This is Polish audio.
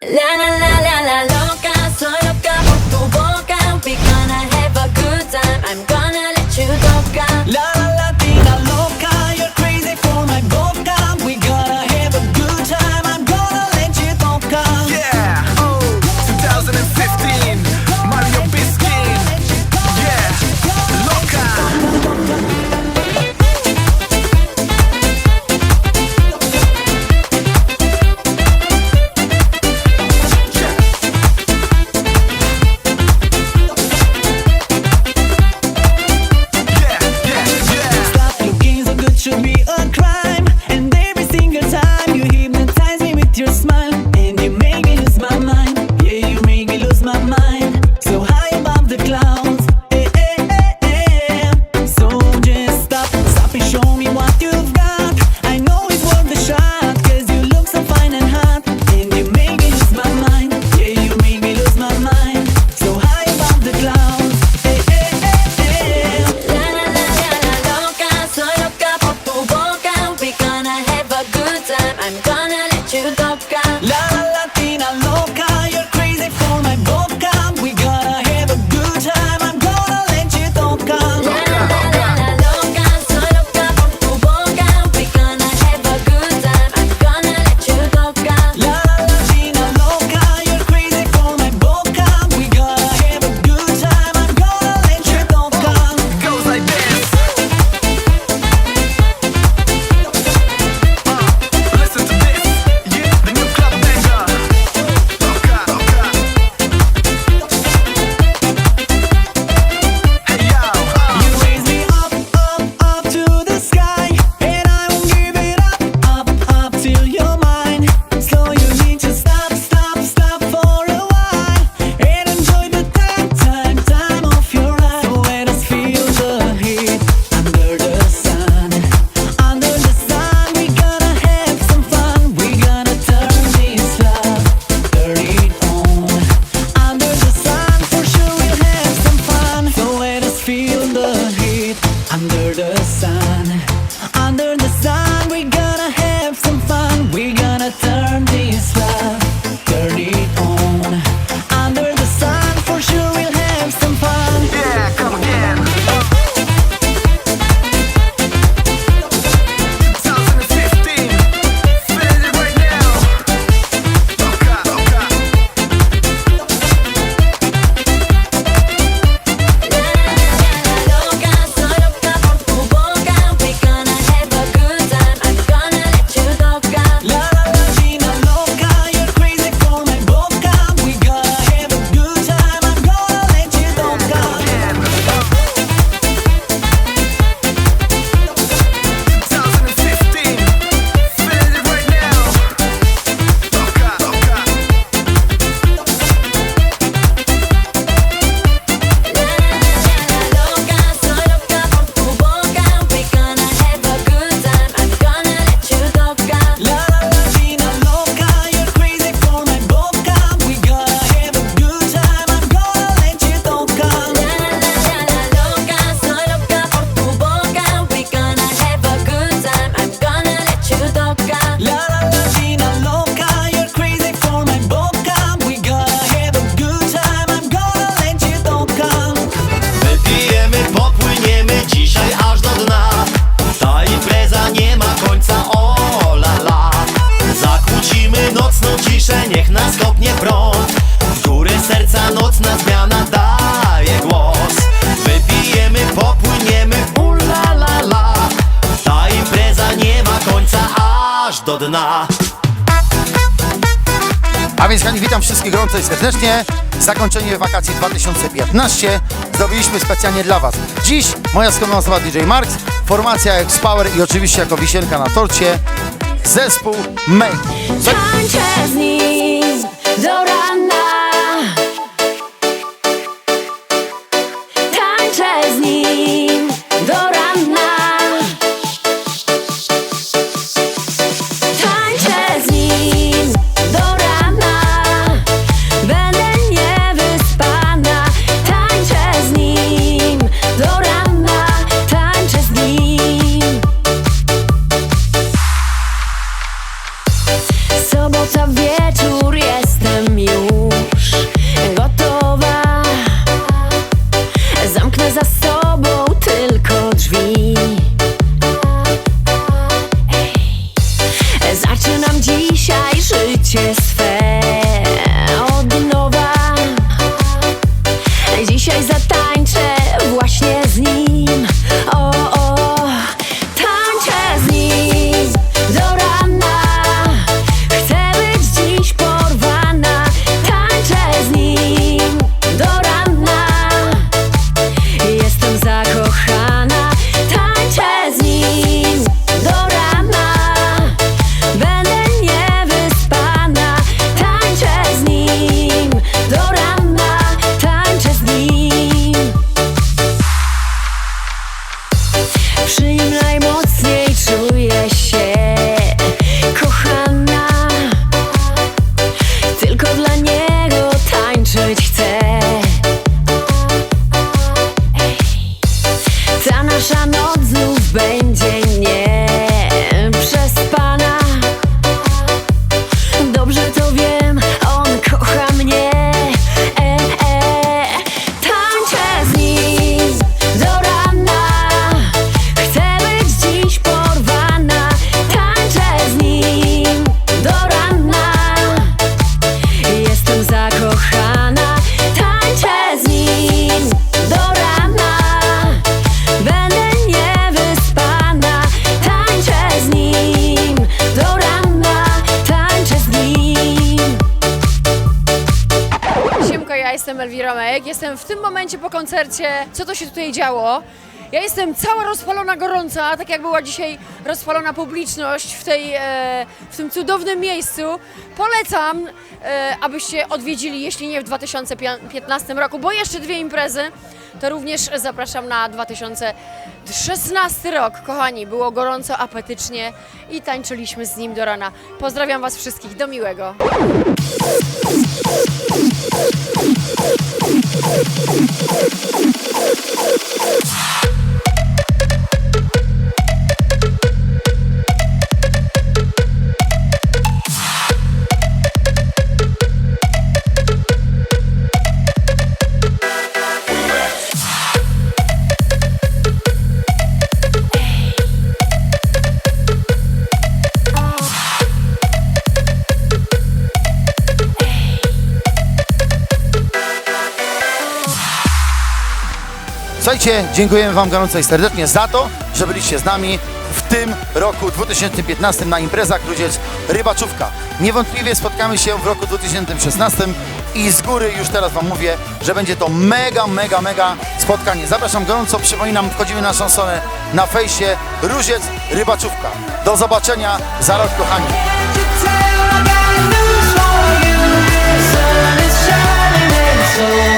La la la la la loca, soy loca por tu boca. We gonna have a good time. I'm gonna under the sun. do dna a więc kochani, witam wszystkich gorąco i serdecznie. Zakończenie wakacji 2015 zrobiliśmy specjalnie dla Was. Dziś moja skromna osoba DJ Marks, formacja X-Power i oczywiście jako wisienka na torcie zespół Make. Jestem w tym momencie po koncercie. Co to się tutaj działo? Ja jestem cała rozpalona, gorąca, tak jak była dzisiaj rozpalona publiczność w, tej, e, w tym cudownym miejscu. Polecam, e, abyście odwiedzili, jeśli nie w 2015 roku, bo jeszcze dwie imprezy, to również zapraszam na 2016 rok. Kochani, było gorąco, apetycznie i tańczyliśmy z nim do rana. Pozdrawiam Was wszystkich, do miłego. Thank you. Słuchajcie, dziękujemy Wam gorąco i serdecznie za to, że byliście z nami w tym roku 2015 na imprezach Ludziec Rybaczówka. Niewątpliwie spotkamy się w roku 2016 i z góry już teraz Wam mówię, że będzie to mega, mega, mega spotkanie. Zapraszam gorąco, przypominam, wchodzimy na naszą na fejsie Różec Rybaczówka. Do zobaczenia za rok, kochani. Sun